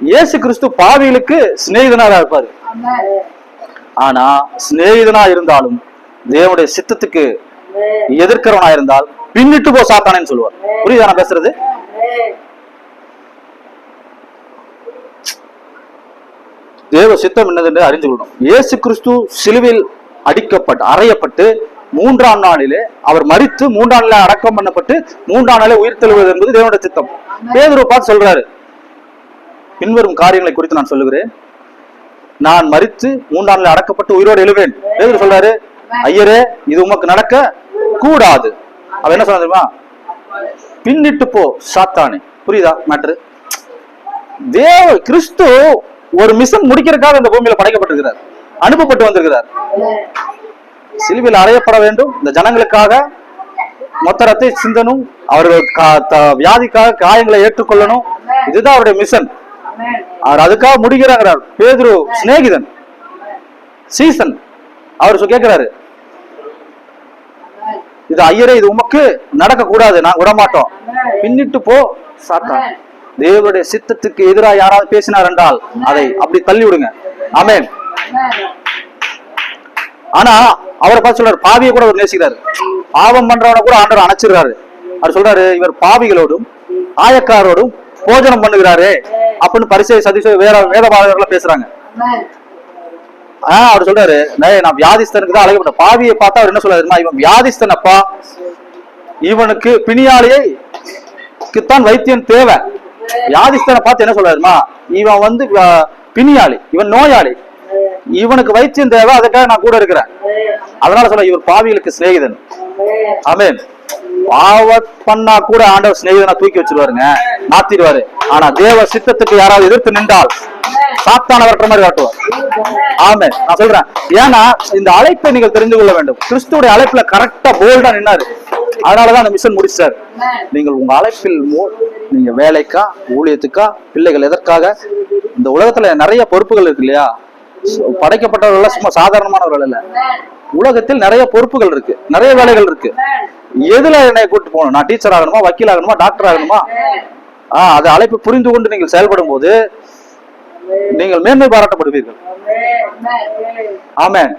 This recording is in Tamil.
இயேசு கிறிஸ்து பாவிகளுக்கு சிநேகிதனாக இருப்பாரு. ஆனா சிநேகிதனா இருந்தாலும் தேவனுடைய சித்தத்துக்கு எதிர்க்கிறவனா இருந்தால் பின்னிட்டு போ சாத்தானேன்னு சொல்லுவார். புரியுதா நான் பேசுறது? தேவ சித்தம் என்னதென்று அறிந்து கொள்ளணும் இயேசு கிறிஸ்து சிலுவில் அடிக்கப்பட்டு அறையப்பட்டு மூன்றாம் நாளிலே அவர் மறித்து மூன்றாம் நாளில் அடக்கம் பண்ணப்பட்டு மூன்றாம் நாளே உயிர் தெழுவது என்பது தேவனுடைய சித்தம். பேதுரு பார்த்து சொல்றாரு பின்வரும் காரியங்களை குறித்து நான் சொல்லுகிறேன். நான் மறித்து மூன்றாண்டில் அடக்கப்பட்டு உயிரோடு எழுவேன். பேதுரு சொல்றாரு ஐயரே இது உமக்கு நடக்க கூடாது. அவ என்ன சொன்னா தெரியுமா? பின்னிட்டு போ சாத்தானே. புரியுதா மேட்ரு தேவ கிறிஸ்து ஒரு மிஷன் முடிக்கிறதுக்காக இந்த பூமியில படைக்கப்பட்டிருக்கிறார். அனுப்பப்பட்டு வந்திருக்கிறார். சிலுவையில் அறையப்பட வேண்டும். இந்த ஜனங்களுக்காக மொத்த ரத்தை சிந்தனும் அவர்கள் கா- வியாதிக்காக காயங்களை ஏற்றுக்கொள்ளணும். இதுதான் அவருடைய மிஷன் அவர் அதுக்காக முடிக்கிறாங்கிறார் பேதுரு சிநேகிதன். சீசன். அவர் கேட்கிறாரு. இது ஐயரே இது உமக்கு நடக்க கூடாது நான் விடமாட்டோம். பின்னிட்டு போ சாத்தான். தேவனுடைய சித்தத்துக்கு எதிராக யாராவது பேசினார் என்றால் அதை அப்படி தள்ளி விடுங்க ஆமேன். ஆனா அவரை பார்த்து சொல்றாரு பாவியை கூட அவர் நேசிக்கிறாரு. பாவம் பண்றவனை கூட ஆண்டவர் அணைச்சிருக்காரு அவர் சொல்றாரு இவர் பாவிகளோடும் ஆயக்காரோடும் போஜனம் பண்ணுகிறாரே. அப்படின்னு பரிசை சதீஷ் வேற வேதபாதகர்கள் பேசுறாங்க. ஆஹ் அவர் சொல்றாரு நான் வியாதிஸ்தனுக்கு தான் அழைக்கப்பட்ட பாவியை பார்த்தா அவர் என்ன சொல்றாரு இவன் வியாதிஸ்தன் அப்பா இவனுக்கு பிணியாளியை தான் வைத்தியம் தேவை. வியாதிஸ்தனை பார்த்து என்ன சொல்றாருமா இவன் வந்து பிணியாளி இவன் நோயாளி. இவனுக்கு வைத்தியம் தேவை அதுக்காக நான் கூட இருக்கிறேன். அதனால சொல்ல இவர் பாவிகளுக்கு சிநேகிதன். ஆமே பாவ பண்ணா கூட ஆண்டவர் சிநேகிதனை தூக்கி வச்சிருவாருங்க. மாத்திடுவாரு. ஆனா தேவ சித்தத்துக்கு யாராவது எதிர்த்து நின்றால் சாத்தான வரட்ட மாதிரி காட்டுவார். ஆமே நான் சொல்றேன். ஏன்னா இந்த அழைப்பை நீங்கள் தெரிந்து கொள்ள வேண்டும். கிறிஸ்துடைய அழைப்புல கரெக்டா போல்டா நின்னாரு. அதனாலதான் அந்த மிஷன் முடிச்சார். நீங்கள் உங்க அழைப்பில் நீங்க வேலைக்கா ஊழியத்துக்கா பிள்ளைகள் எதற்காக? இந்த உலகத்துல நிறைய பொறுப்புகள் இருக்கு இல்லையா? படைக்கப்பட்டவர்கள் சும்மா சாதாரணமானவர்கள் இல்ல. உலகத்தில் நிறைய பொறுப்புகள் இருக்கு. நிறைய வேலைகள் இருக்கு. எதுல என்னை கூட்டு போகணும்? நான் டீச்சர் ஆகணுமா? வக்கீல் ஆகணுமா? டாக்டர் ஆகணுமா? ஆஹ் அது அழைப்பு புரிந்து கொண்டு நீங்கள் செயல்படும் போது நீங்கள் மேன்மை பாராட்டப்படுவீர்கள். ஆமென்.